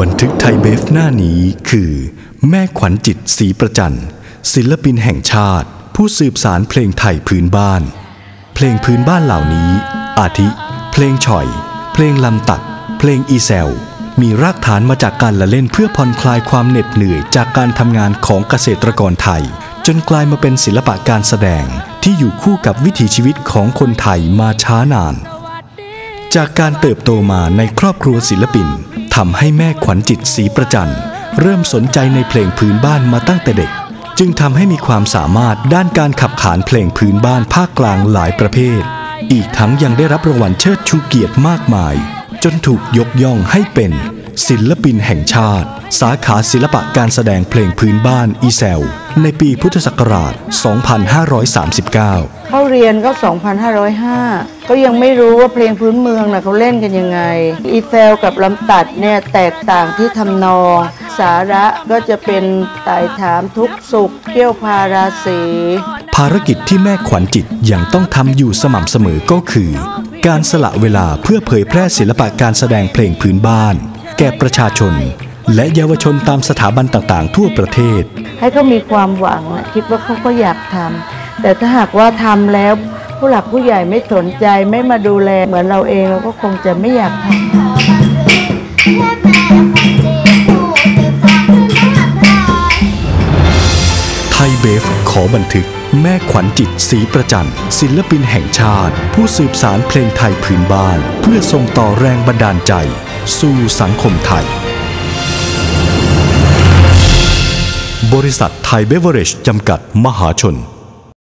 บันทึกไทยเบฟหน้านี้คือ แม่ขวัญจิตศรีประจันศิลปินแห่งชาติ ผู้สืบสารเพลงไทยพื้นบ้าน เพลงพื้นบ้านเหล่านี้ อาทิ เพลงฉ่อย เพลงลำตัด เพลงอีแซวมีรากฐานมาจากการละเล่นเพื่อผ่อนคลายความเหน็ดเหนื่อยจากการทำงานของเกษตรกรไทย จนกลายมาเป็นศิลปะการแสดงที่อยู่คู่กับวิถีชีวิตของคนไทยมาช้านาน จากการเติบโตมาในครอบครัวศิลปิน ทำให้แม่ขวัญจิตศรีประจันเริ่มสนใจในเพลงพื้นบ้านมาตั้งแต่เด็ก จึงทำให้มีความสามารถด้านการขับขานเพลงพื้นบ้านภาคกลางหลายประเภท อีกทั้งยังได้รับรางวัลเชิดชูเกียรติมากมาย จนถูกยกย่องให้เป็น ศิลปินแห่งชาติ สาขาศิลปะการแสดงเพลงพื้นบ้านอีแซวในปีพุทธศักราช 2539 เข้าเรียนก็ 2,505 ก็ยังไม่รู้ว่าเพลงพื้นเมืองนะเขาเล่นกันยังไง อีเฟลกับลำตัดเนี่ยแตกต่างที่ทำนอง สาระก็จะเป็นไต่ถามทุกสุขเกี่ยวพาราศีภารกิจที่แม่ขวัญจิตยังต้องทำอยู่สม่ำเสมอก็คือ การสละเวลาเพื่อเผยแพร่ศิลปะการแสดงเพลงพื้นบ้าน แก่ประชาชน และเยาวชนตามสถาบันต่างๆ ทั่วประเทศ ให้เขามีความหวังนะคิดว่าเขาก็อยากทำแต่ถ้าหากว่าทำแล้ว ผู้หลักผู้ใหญ่ไม่สนใจไม่มาดูแลเหมือนเราเองเราก็คงจะไม่อยากทำไทยเบฟขอบันทึก แม่ขวัญจิตศรีประจันศิลปินแห่งชาติ ผู้สืบสารเพลงไทยพื้นบ้าน เพื่อส่งต่อแรงบันดาลใจ สู่สังคมไทย บริษัทไทยเบเวอเรจจำกัดมหาชน